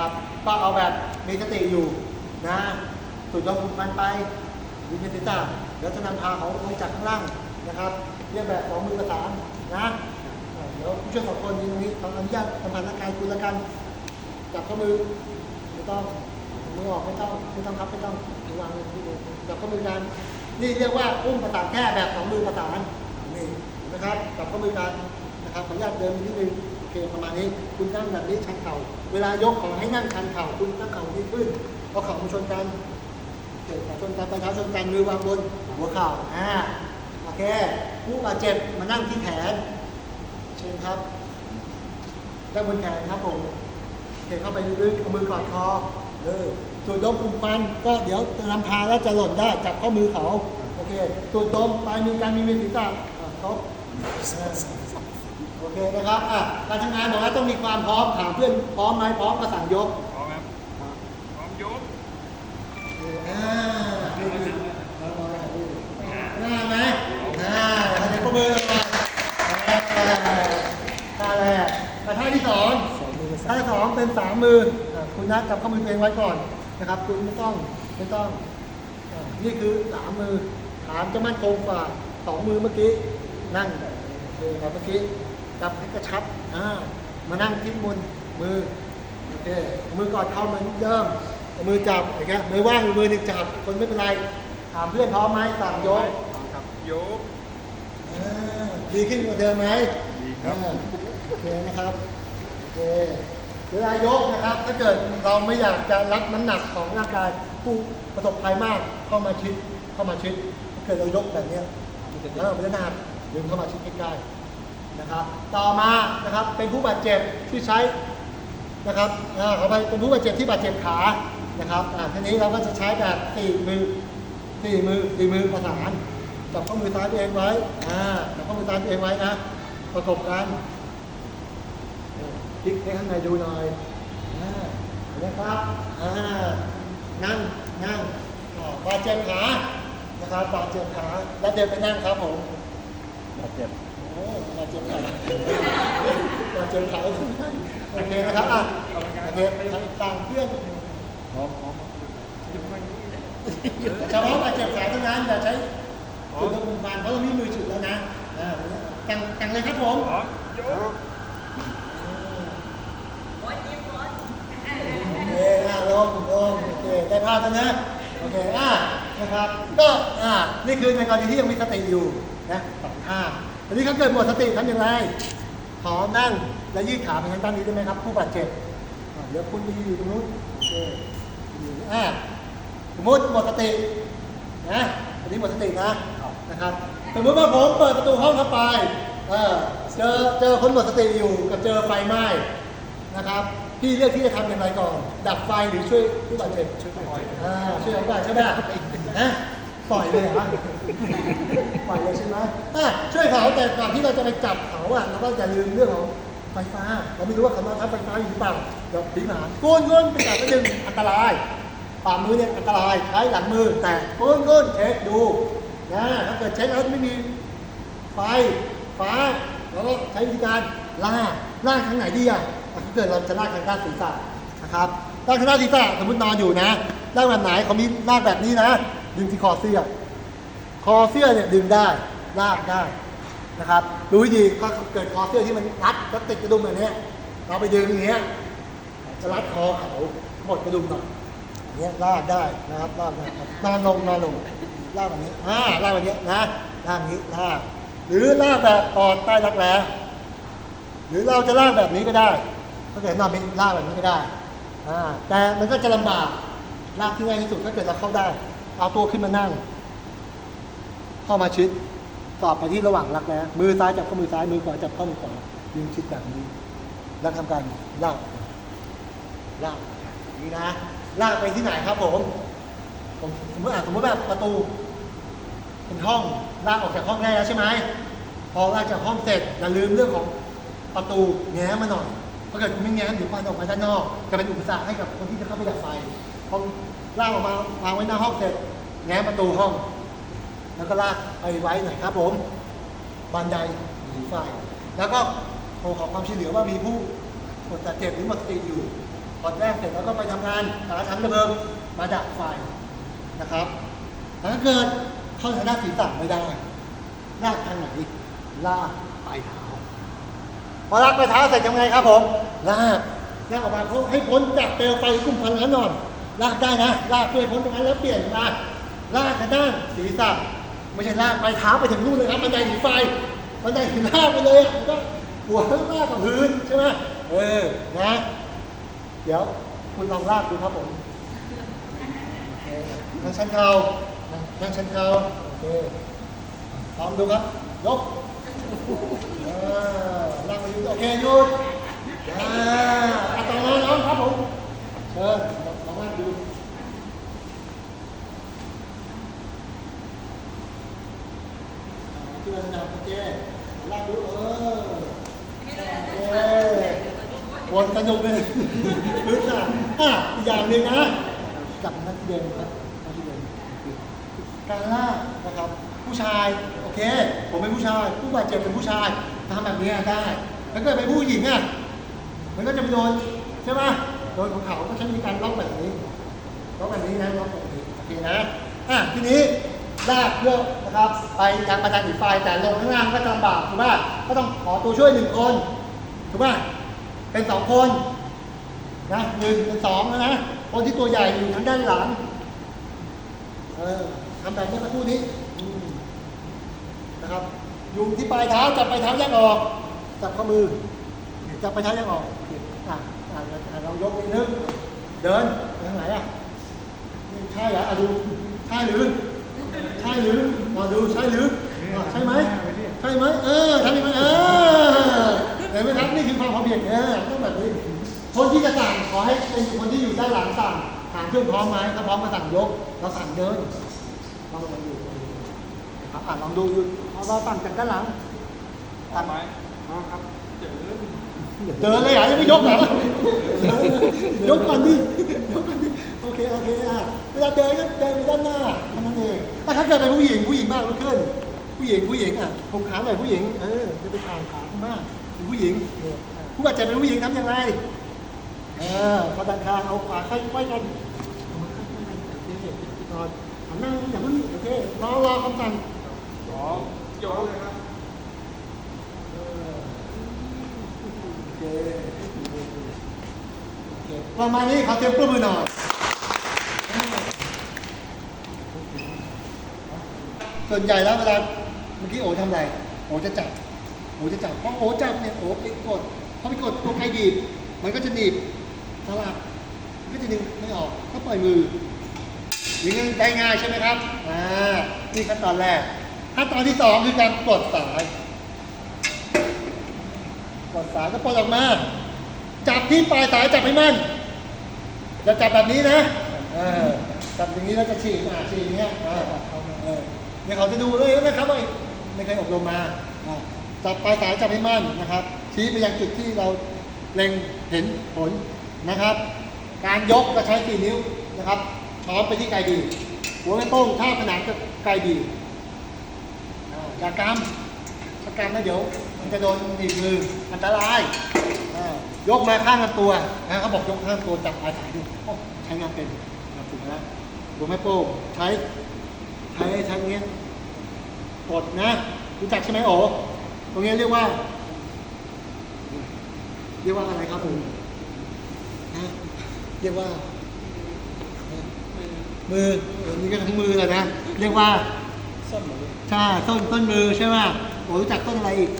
นะครับก็เอาแบบมีสติอยู่นะสุดยอดมันไปวิญญาณติตาเดี๋ยวจะนำพาเขาลงจากข้างล่างนะครับเรียกแบบสองมือประสานนะเดี๋ยวผู้ช่วยสองคนยืนตรงนี้ขออนุญาตสัมผัสร่างกายคุณละกันจับข้อมือไม่ต้องมือออกไม่ต้องไม่ต้องครับไม่ต้องวางเลยที่ดูจับข้อมือกันนี่เรียกว่าอุ้มประสานแค่แบบสองมือประสานนี่นะครับจับข้อมือกันนะครับขออนุญาตเดินนิดนึง เคประมาณนี้ คุณนั่งแบบนี้ชันเข่า เวลายกขอให้นั่งชันเข่า คุณตั้งเข่าที่ขึ้นเอาเข่ามาชนกันโอเคขาชนกันปเท้าชนกันมือวางบนหัวเข่าอ่าโอเคผู้บาดเจ็บมานั่งที่แขน เชิญครับนั่งบนแขนครับผมเทเข้าไปลึกๆเอามือกอดคอเออสูดดมปุ่มฟันก็เดี๋ยวจะนำพาแล้วจะหล่นได้จับข้อมือเขา โอเคสูดดมปลายมือการมีเวียนศีรษะอะครบ โอเคนะครับอะการทำงานบอกว่าต้องมีความพร้อมถามเพื่อนพร้อมไหมพร้อมก็สั่งยกพร้อมครับพร้อมยกอ่านี่คือหน้าไหมอ่าเดี๋ยวข้อมือมาอ่าท่าแรกแต่ท่าที่สองท่าที่สองเป็นสามมืออะคุณนัดจับข้อมือตัวเองไว้ก่อนนะครับ คุณไม่ต้องไม่ต้องอะนี่คือสามมือฐานจะมั่นคงกว่าสองมือเมื่อกี้นั่งโอเคครับเมื่อกี้ จับให้กระชับอ่ามานั่งที่บนมือโอเคมือกอดเข่าเหมือนเดิมเอามือจับอย่างเงี้ยมือว่างมือหนึ่งจับคนไม่เป็นไรถามเพื่อนพร้อมไหมสั่งยกครับยกอ่าดีขึ้นกว่าเดิมไหมดีครับอ่าโอเคนะครับโอเคเวลายกนะครับ ถ้าเกิดเราไม่อยากจะรับน้ำหนักของร่างกายผู้ประสบภัยมากเข้ามาชิดเข้ามาชิดถ้าเกิดเรายกแบบเนี้ยแล้วเราไม่ได้หนักดึงเข้ามาชิดใกล้ๆ นะครับต่อมานะครับเป็นผู้บาดเจ็บที่ใช้นะครับอ่าขอไปเป็นผู้บาดเจ็บที่บาดเจ็บขานะครับทีนี้เราก็จะใช้แบบสี่มือสี่มือสี่มือประสานจับข้อมือซ้ายตัวเองไว้จับข้อมือซ้ายตัวเองไว้นะประกบกันพลิกให้ข้างในดูหน่อยเห็นไหมครับนั่งนั่งบาดเจ็บขานะครับบาดเจ็บขาแล้วเดินไปนั่งครับผมบาดเจ็บ โอ้บาเจ็บขาบาเจ็บขาโอเคนะครับอะโอเคต่างเพื่อนพร้อมพร้อมเฉพาะบาเจ็บขายเท่านั้นอย่าใช้จุดกระพุ้งฟันเพราะเรามีมือฉุดแล้วนะแต่งแต่งเลยครับผมโอเคอะลงลงโอเคได้ภาพแล้วนะโอเคอะนะครับก็อะนี่คือในกรณีที่ยังมีสติอยู่นะสองท่า ทีนี้เขาเกิดหมดสติทำอย่างไร ขอนั่งและยืดขาไปทางด้านนี้ได้ไหมครับ ผู้บาดเจ็บเดี๋ยวคุณไปยืนอยู่ตรงนู้นโอเคอยู่อะสมมติหมดสตินะอันนี้หมดสตินะนะครับสมมติว่าผมเปิดประตูห้องเข้าไปเออเจอเจอคนหมดสติอยู่กับเจอไฟไหม้นะครับพี่เลือกที่จะทำอย่างไรก่อน ดับไฟหรือช่วยผู้บาดเจ็บช่วยปล่อยอ่าช่วยเขาได้ใช่ไหมนะ ปล่อยเลยเหรอปล่อยเลยใช่ไหมอะช่วยเขาแต่ก่อนที่เราจะไปจับเขาอะเราก็อย่าลืมเรื่องของไฟฟ้า เราไม่รู้ว่าเขามาทับไฟฟ้าอยู่หรือเปล่าเดี๋ยวพิหารก้นก้นไปจับไปดึงอันตรายฝ่ามือเนี่ยอันตรายใช้หลังมือแต่ก้นก้นเช็คดูนะถ้าเกิดเช็คแล้วไม่มีไฟฟ้าแล้วก็ใช้วิธีการลากลากทางไหนดีอะถ้าเกิดเราจะลากทางด้านศีรษะนะครับลากทางด้านศีรษะสมมตินอนอยู่นะลากแบบไหนเขามีลากแบบนี้นะ ดึงที่คอเสื้อ คอเสื้อเนี่ยดึงได้ลากได้นะครับดูให้ดีถ้าเกิดคอเสื้อที่มันรัดแล้วติดกระดุมแบบนี้เราไปดึงอย่างเงี้ยจะรัดคอเขาหมดกระดุมหน่อยเงี้ยลากได้นะครับลากได้นอนลงนอนลงลากแบบนี้อ่าลากแบบนี้นะลากนี้ลากหรือลากแบบปอดใต้รักแร้หรือเราจะลากแบบนี้ก็ได้ถ้าเกิดนอนเป็นลากแบบนี้ก็ได้อ่าแต่มันก็จะลำบากลากที่ง่ายที่สุดถ้าเกิดเราเข้าได้ เอาตัวขึ้นมานั่ง เข้ามาชิดสอบไปที่ระหว่างรักแร้มือซ้ายจับข้อมือซ้าย มือขวาจับข้อมือขวายืนชิดแบบนี้ แล้วทำการลากลากนี่นะลากไปที่ไหนครับผมผมสมมติอะสมมติแบบประตูเป็นห้องลากออกจากห้องได้แล้วใช่ไหมพอลากจากห้องเสร็จอย่าลืมเรื่องของประตูแง้มมาหน่อยถ้าเกิดไม่แง้มเดี๋ยวควันออกมาด้านนอก จะเป็นอุปสรรคให้กับคนที่จะเข้าไปดับไฟพอลากออกมาวางไว้หน้าห้องเสร็จ แง้มประตูห้อง แล้วก็ลากไปไว้หน่อยครับผมบันไดหนีไฟ แล้วก็โทรขอความช่วยเหลือว่ามีผู้หมดเจ็บหรือหมดสติอยู่พอนแรกเสร็จแล้วก็ไปทำงานหาถังระเบิดมาดับไฟนะครับถ้าเกิดเข้าทางด้านศีรษะไม่ได้ลากทางไหนลากปลายเท้าพอลากปลายเท้าเสร็จยังไงครับผมลากลากออกมาให้พ้นจากเปลวไฟกุ้มพันนั้นนอนลากได้นะลากเพื่อพ้นตรงนั้นแล้วเปลี่ยนมา ลากทางด้านศีรษะไม่ใช่ลากไปเท้าไปถึงนู่นเลยครับบันไดหนีไฟบันไดหนีลากไปเลยอะมันก็หัวลากกับพื้นใช่ไหมเออนะ เดี๋ยวคุณลองลากดูครับผมนั่งชันเข่านั่งชันเข่าโอเคพร้อมดูครับยกอ่านั่งไปอยู่โอเคยุดอ่าอะต่อมาน้องครับผมเชิญลองนั่งดูอ่าที่เราจะนำโอเคลากดูเออโอ เควนสนุกเลยพื้นหนักอะอีกอย่างหนึ่งนะกลับมาที่เดิมครับมาที่เดิมการลากนะครับ ผู้ชายโอเค ผมเป็นผู้ชาย ผู้บาดเจ็บเป็นผู้ชายทำแบบนี้ได้ถ้าเกิดเป็นผู้หญิงอะมันก็จะไปโดนใช่ไหมโดนของเขาก็ใช้วิธีการล็อกแบบนี้ล็อกแบบนี้นะล็อกแบบนี้โอเคนะอะทีนี้ลากเยอะนะครับ ไปยังประธานหนีไฟแต่ลงข้างล่างก็จะลำบากถูกป่ะก็ต้องขอตัวช่วยหนึ่งคนถูกป่ะ เป็นสองคนนะหนึ่งเป็นสองนะ คนที่ตัวใหญ่อยู่ทางด้านหลัง เออทำแบบนี้มาคู่นี้นะครับยุงที่ปลายเท้าจับปลายเท้าแยกออก จับข้อมือ จับปลายเท้าแยกออกอะอะอะเรายกนิดนึงเดินไปทางไหนอะนี่ใช่เหรออะดูใช่หรือใช่หรือมาดูใช่หรือใช่ไหมใช่ไหมเออทำยังไงเออ ไหมครับนี่คือความพอเพียงเออต้องแบบนี้ คนที่จะสั่งขอให้เป็นคนที่อยู่ด้านหลังสั่งถามเพื่อนพร้อมไหมถ้าพร้อมมาสั่งยก เราสั่งเดินลองลองดูครับอะลองดูอยู่เอาเราฝั่งจากด้านหลังตัดไหมอ๋อครับเจอเดินเลยเหรอยังไม่ยกเหรอยกก่อนดิยกก่อนดิโอเคโอเคอะเวลาเดินก็เดินไปด้านหน้าเท่านั้นเองแต่ถ้าเกิดเป็นผู้หญิงผู้หญิงมากลุกขึ้นผู้หญิงผู้หญิงอะผมขาหน่อยผู้หญิงเออจะไปทางขามาก ผู้หญิง ผู้บาดเจ็บเป็นผู้หญิงทำยังไง เออพอดันคางเอาขวาค่อยไว้กันเอามาค่อยกันโอนหันหน้าอย่าเพิ่งโอเครอรอคำสั่งสองยกเลยครับโอเคโอเคประมาณนี้ขอเตรียมปรบมือหน่อยส่วนใหญ่แล้วเวลาเมื่อกี้โอทำอะไร โอจะจับ โอจะจับเพราะโอจับเนี่ยโอไปกดพอไปกดตัวใครดีบมันก็จะหนีบสลับก็จะดึงไม่ออกก็ปล่อยมืออย่างนี้ได้ง่ายใช่ไหมครับอ่านี่ขั้นตอนแรกขั้นตอนที่สองคือการปลดสายกดสายก็ปลดออกมาจับที่ปลายสายจับให้มั่นจะจับแบบนี้นะเออจับอย่างนี้แล้วจะฉีกอะฉีกอย่างเงี้ยอ่าเออเนี่ยเขาจะดูเลยนะครับว่าไม่เคยอบรมมาอะ จับปลายสายจับให้มั่นนะครับ ชี้ไปยังจุดที่เราเล็งเห็นผลนะครับ การยกจะใช้สี่นิ้วนะครับช้อนไปที่ไกลดี หัวแม่โป้งท่าขนานกับไกลดีอย่ากำถ้ากำแล้วเดี๋ยว มันจะโดนหนีบมืออันตรายยกมาข้างลำตัวนะเขาบอกยกข้างตัวจับปลายสายดูใช้งานเป็นนะถูกแล้วหัวแม่โป้งใช้ใช้ใช้ตรงเนี้ยกดนะรู้จักใช่ไหมโอ ตรงเนี้ยเรียกว่า เรียกว่าอะไรครับผมฮะเรียกว่า มือเออนี่ก็ทั้งมือเลยนะ เรียกว่าส้นหมูใช่ต้นต้นมือใช่ไหมโอ้รู้จักต้นอะไรอีก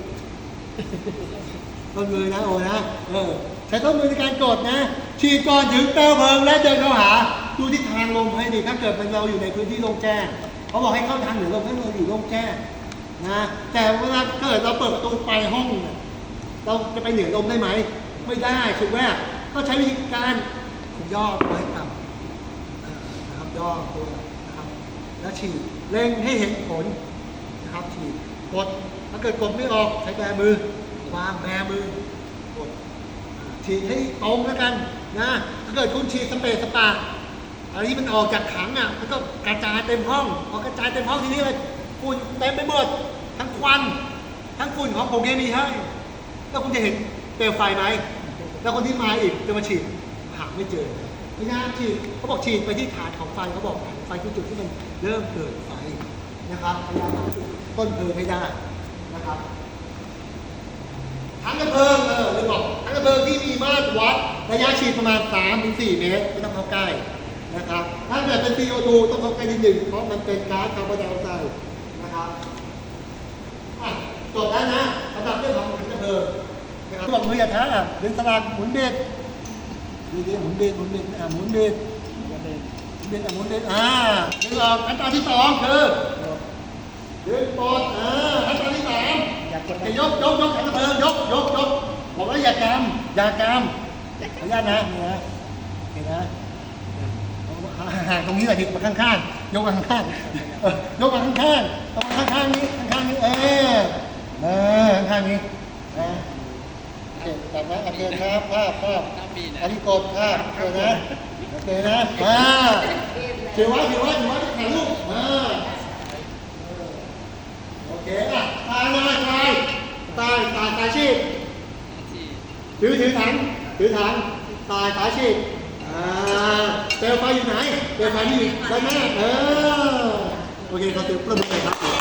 ต้นมือนะโอ้นะเออใช้ต้นมือในการกดนะ ฉีดก่อนถึงเปลวเพลิงและเดินเข้าหาดูทิศทางลมให้ดีถ้าเกิดเป็นเราอยู่ในพื้นที่โล่งแจ้งเขาบอกให้เข้าทางเหนือลมให้เราอยู่โล่งแจ้ง นะแต่เวลาเกิดเราเปิดประตูไปห้องเนี่ยเราจะไปเหนือลมได้ไหม ไม่ได้ถูกไหมก็ใช้วิธีการย่อตัวให้ต่ำนะครับย่อตัวนะครับ แล้วฉีดเร่งให้เห็นผลนะครับฉีดกดถ้าเกิดกดไม่ออกใช้แบมือวางแบมือกดฉีดให้ตรงแล้วกันนะถ้าเกิดคุณฉีดสเปรย์สปาอะไรที่มันออกจากถังอะมันก็กระจายเต็มห้องพอกระจายเต็มห้องทีนี้เลยฝุ่นเต็มไปหมด วัน ทั้งฝุ่นของผงเคมีให้ แล้วคุณจะเห็นเปลวไฟไหม แล้วคนที่มาอีกจะมาฉีดหาไม่เจอพยายามฉีดเขาบอกฉีดไปที่ฐานของไฟเขาบอกฐานไฟคือจุดที่มันเริ่มเกิดไฟนะครับพยายามหาจุดต้นเพลิงให้ได้นะครับถังกระเพลิงเออเลยบอกถังกระเพลิงที่มีมาตรวัดระยะฉีดประมาณ 3-4 เมตรไม่ต้องเข้าใกล้นะครับ ถ้าเกิดเป็น CO2 ต้องเข้าใกล้นิดหนึ่งเพราะมันเป็นก๊าซคาร์บอนไดออกไซด์นะครับ อะจบแล้วนะสำหรับเรื่องของหมุนกระเพลิงนะครับอกมืออย่าท้าอะดึงสลากหมุนเบ็ดดีดีหมุนเบ็ดหมุนเบ็ดอะหมุนเบ็ดหมุนเบ็ดอะหมุนเบ็ดอ่าดึงออกขั้นตอนที่สองคือดึงปลดอ่าขั้นตอนที่สามจะยกยกยกขันกระเพลิงยกยกยกบอกว่าอย่ากำอย่ากำขออนุญาตนะเนี่นะโอเคนะ ห่างๆตรงนี้แหละดิมาข้างๆยกมาข้างๆเออยกมาข้างๆเอามาข้างๆนี้ข้างๆนี้เออเออข้างๆนี้นะโอเคจับนะโอเคครับภาพภาพอันนี้กดภาพโอเคนะโอเคนะอ่าถือไว้ถือไว้ถือไว้ถ่ายรูปอ่าโอเคอะตายเลยตายตายตายตายชีพถือถือถังถือถังตายขาชีพอ่า เปลวไฟอยู่ไหนเปลวไฟนี่อยู่ด้านหน้าเออโอเคขอเสียงปรบมือหน่อยครับ